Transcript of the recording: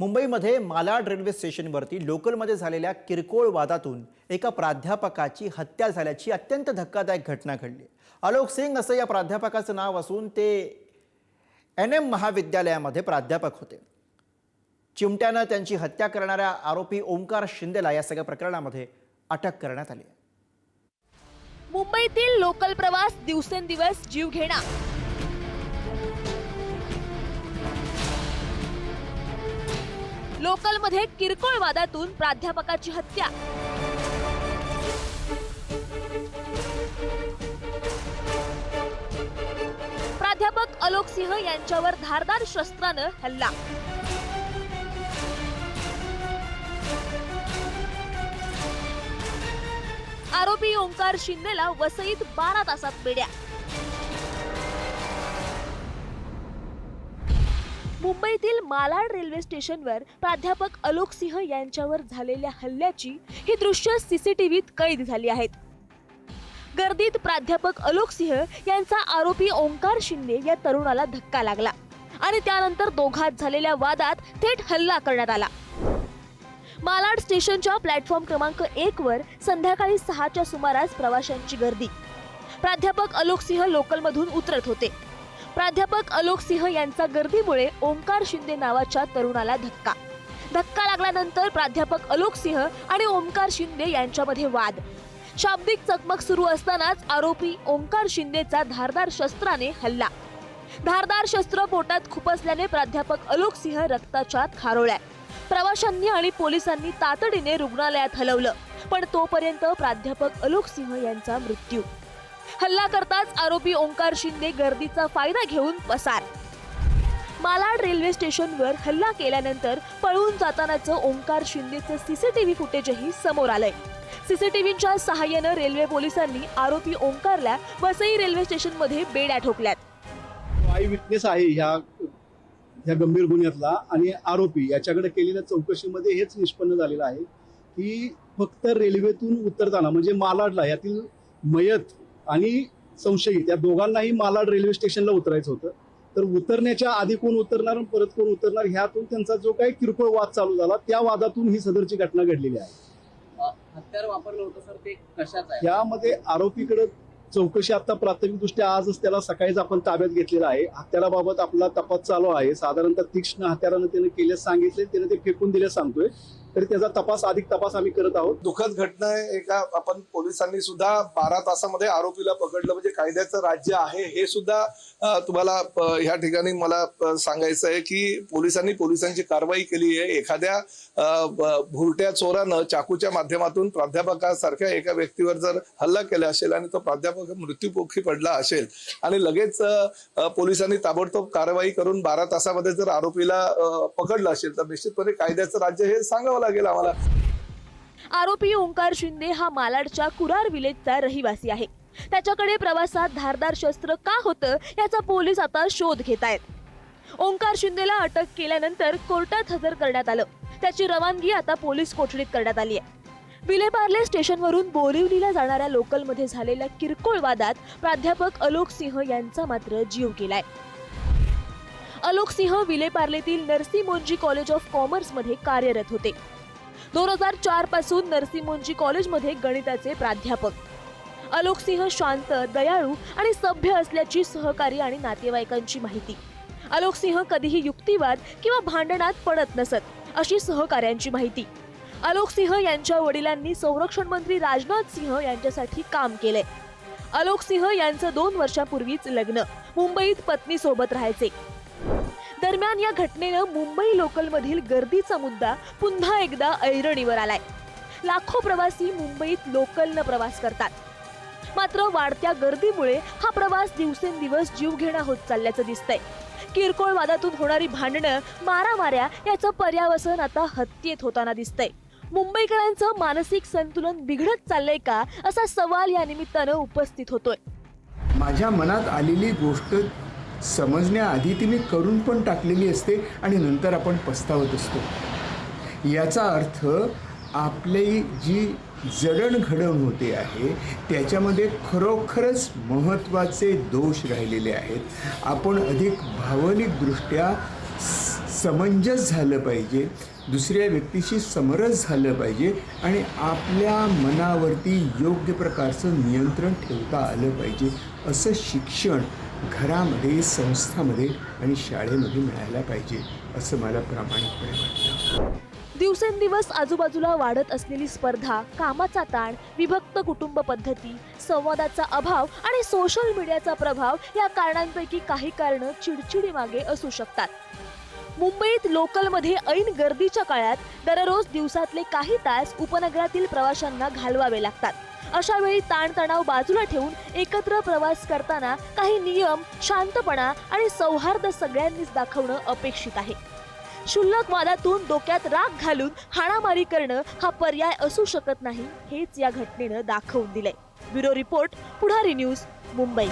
मुंबईमध्ये मालाड रेल्वे स्टेशनवरती लोकलमध्ये झालेल्या किरकोळ वादातून एका प्राध्यापकाची हत्या झाल्याची अत्यंत धक्कादायक घटना घडली. आलोक सिंग असं या प्राध्यापकाचं नाव असून ते एन एम महाविद्यालयामध्ये प्राध्यापक होते. चिमट्यानं त्यांची हत्या करणाऱ्या आरोपी ओंकार शिंदेला या सगळ्या प्रकरणामध्ये अटक करण्यात आली आहे. मुंबईतील लोकल प्रवास दिवसेंदिवस जीव घेणा लोकलमध्ये किरकोळ वादातून प्राध्यापकाची हत्या. प्राध्यापक अलोक सिंह यांच्यावर धारदार शस्त्रानं हल्ला. आरोपी ओंकार शिंदेला वसईत बारा तासात बेड्या मुंबईतील मालाड रेल्वे स्टेशनवर प्राध्यापक अलोक सिंह यांच्यावर झालेल्या हल्ल्याची ही दृश्य सीसीटीव्हीत कैद झाली आहेत. गर्दीत प्राध्यापक अलोक सिंह यांचा आरोपी ओंकार शिंदे या तरुणाला धक्का लागला आणि त्यानंतर दोघात झालेल्या वादात थेट हल्ला करण्यात आला. मालाड स्टेशनच्या प्लॅटफॉर्म क्रमांक एक वर संध्याकाळी सहाच्या सुमारास प्रवाशांची गर्दी. प्राध्यापक अलोक सिंह लोकलमधून उतरत होते. प्राध्यापक अलोक सिंह यांचा गर्दीमुळे ओंकार शिंदे नावाच्या तरुणाला धक्का. धक्का लागल्यानंतर प्राध्यापक अलोक सिंह आणि ओंकार शिंदे यांच्यामध्ये वाद. शाब्दिक चकमक सुरू असतानाच आरोपी ओंकार शिंदेचा धारदार शस्त्राने हल्ला. धारदार शस्त्र पोटात खुपसल्याने प्राध्यापक अलोक सिंह रक्ताच्या खारोळ्या. प्रवाशांनी आणि पोलिसांनी तातडीने रुग्णालयात हलवलं पण तोपर्यंत प्राध्यापक अलोक सिंह यांचा मृत्यू. हल्ला करताच आरोपी ओंकार शिंदे गर्दीचा फायदा घेऊन पसार. मालाड रेल्वे स्टेशनवर हल्ला केल्यानंतर पळून जातानाचं ओंकार शिंदेचं सीसीटीव्ही फुटेजही समोर आलंय. सीसीटीव्हीच्या सहाय्यानं रेल्वे पोलिसांनी आरोपी ओंकारला वसई रेल्वे स्टेशनमध्ये बेड्या ठोकल्यात. आई विटनेस आहे ह्या ह्या गंभीर गुन्ह्यातला आणि आरोपी याच्याकडे केलेल्या चौकशीमध्ये हेच निष्पन्न झालेलं आहे की फक्त रेल्वेतून उतरताना म्हणजे मालाडला यातील मयत आणि संशयित या दोघांनाही मालाड रेल्वे स्टेशनला उतरायचं होतं. तर उतरण्याच्या आधी कोण उतरणार आणि परत कोण उतरणार ह्यातून त्यांचा जो काही किरकोळ वाद चालू झाला त्या वादातून ही सदरची घटना घडलेली आहे. हत्यार वापरलं होतं सर ते कशाच आहे? यामध्ये आरोपीकडे चौकशी आता प्राथमिकदृष्ट्या आजच त्याला सकाळीच आपण ताब्यात घेतलेला आहे. हत्याराबाबत आपला तपास चालू आहे. साधारणतः तीक्ष्ण हत्यारानं त्याने केल्यास सांगितले त्याने ते फेकून दिल्यास सांगतोय. तरी त्याचा तपास अधिक तपास आम्ही करत आहोत. दुःखद घटना आहे एका आपण पोलिसांनी सुद्धा बारा तासामध्ये आरोपीला पकडलं म्हणजे कायद्याचं राज्य आहे हे सुद्धा तुम्हाला ह्या ठिकाणी मला सांगायचं आहे की पोलिसांनी पोलिसांची कारवाई केली आहे. एखाद्या भुरट्या चोरानं चाकूच्या माध्यमातून प्राध्यापकासारख्या एका व्यक्तीवर जर हल्ला केला असेल आणि तो प्राध्यापक मृत्यूपोखी पडला असेल आणि लगेच पोलिसांनी ताबडतोब कारवाई करून बारा तासामध्ये जर आरोपीला पकडलं असेल तर निश्चितपणे कायद्याचं राज्य हे सांगावं करावं लागेल आम्हाला. आरोपी ओंकार शिंदे हा मालाडच्या कुरार विलेजचा रहिवासी आहे. त्याच्याकडे प्रवासात धारदार शस्त्र का होतं याचा पोलीस आता शोध घेत आहेत. ओंकार शिंदेला अटक केल्यानंतर कोर्टात हजर करण्यात आलं. त्याची रवानगी आता पोलीस कोठडीत करण्यात आली आहे. विलेपार्ले स्टेशनवरून बोरिवलीला जाणाऱ्या लोकलमध्ये झालेल्या किरकोळ वादात प्राध्यापक अलोक सिंह यांचा मात्र जीव गेलाय. अलोक सिंह विलेपार्लेतील नरसी कॉलेज ऑफ कॉमर्समध्ये कार्यरत होते. दोन हजार चारपासून नरसी कॉलेजमध्ये गणिताचे प्राध्यापक. अलोक सिंह शांत दयाळू आणि सभ्य असल्याची सहकारी आणि नातेवाईकांची माहिती. अलोक सिंह कधीही युक्तिवाद किंवा भांडणात पडत नसत अशी सहकाऱ्यांची माहिती. अलोक सिंह यांच्या वडिलांनी संरक्षण मंत्री राजनाथ सिंह यांच्यासाठी काम केलंय अलोक सिंह यांचं दोन वर्षापूर्वीच लग्न मुंबईत पत्नीसोबत राहायचे. दरम्यान या घटनेनं मुंबई लोकलमधील गर्दीचा मुद्दा पुन्हा एकदा ऐरणीवर आलाय. लाखो प्रवासी मुंबईत लोकलनं प्रवास करतात. मात्र वाढत्या गर्दीमुळे हा प्रवास दिवसेंदिवस जीवघेणा होत चालल्याचं दिसतंय. किरकोळ वादातून होणारी भांडणं मारामाऱ्या याचं पर्यावसन आता हत्येत होताना दिसतंय. मुंबईकरांचं मानसिक संतुलन बिघडत चाललंय का असा सवाल या निमित्तानं उपस्थित होतोय. माझ्या मनात आलेली गोष्ट समजण्याआधी ती मी करून पण टाकलेली असते आणि नंतर आपण पस्तावत असतो. याचा अर्थ आपली जी जडणघडण होते आहे त्याच्यामध्ये खरोखरच महत्त्वाचे दोष राहिलेले आहेत. आपण अधिक भावनिकदृष्ट्या समंजस झालं पाहिजे दुसऱ्या व्यक्तीशी समरस झालं पाहिजे आणि आपल्या मनावरती योग्य प्रकारचं नियंत्रण ठेवता आलं पाहिजे असं शिक्षण घरामध्ये संस्थामध्ये आणि शाळेमध्ये मिळायला पाहिजे असं मला प्रामाणिकपणे वाटतं. दिवसेंदिवस आजूबाजूला वाढत असलेली स्पर्धा कामाचा ताण विभक्त कुटुंब पद्धती संवादाचा अभाव आणि सोशल मीडियाचा प्रभाव या कारणांपैकी काही कारणं चिडचिडी मागे असू शकतात. मुंबईत लोकलमध्ये ऐन गर्दीच्या काळात दररोज दिवसातले काही तास उपनगरातील प्रवाशांना घालवावे लागतात. अशा वेळी ताणतणाव बाजूला ठेवून एकत्र प्रवास करताना काही नियम शांतपणा आणि सौहार्द सगळ्यांनीच दाखवणं अपेक्षित आहे. क्षुल्लक वादातून डोक्यात राग घालून हाणामारी करणं हा पर्याय असू शकत नाही हेच या घटनेनं दाखवून दिलंय. Bureau report Pudhari news Mumbai.